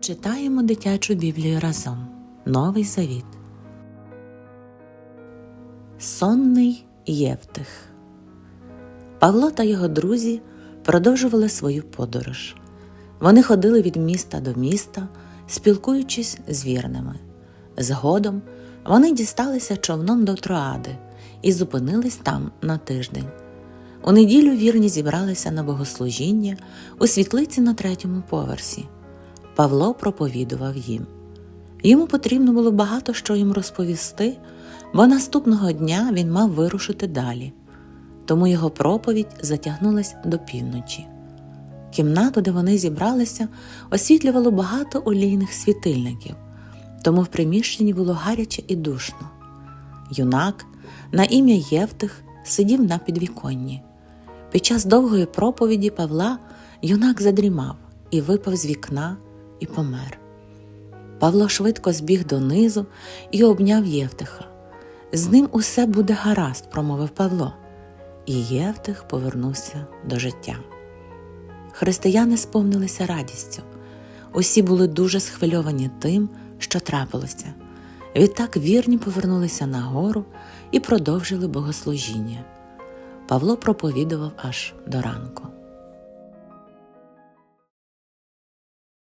Читаємо дитячу Біблію разом. Новий Завіт. Сонний Євтих. Павло та його друзі продовжували свою подорож. Вони ходили від міста до міста, спілкуючись з вірними. Згодом вони дісталися човном до Троади і зупинились там на тиждень. У неділю вірні зібралися на богослужіння у світлиці на третьому поверсі. Павло проповідував їм. Йому потрібно було багато що їм розповісти, бо наступного дня він мав вирушити далі. Тому його проповідь затягнулась до півночі. Кімнату, де вони зібралися, освітлювало багато олійних світильників, тому в приміщенні було гаряче і душно. Юнак на ім'я Євтих сидів на підвіконні. Під час довгої проповіді Павла юнак задрімав і випав з вікна і помер. Павло швидко збіг донизу і обняв Євтиха. З ним усе буде гаразд, промовив Павло, і Євтих повернувся до життя. Християни сповнилися радістю. Усі були дуже схвильовані тим, що трапилося. Відтак вірні повернулися на гору і продовжили богослужіння. Павло проповідував аж до ранку.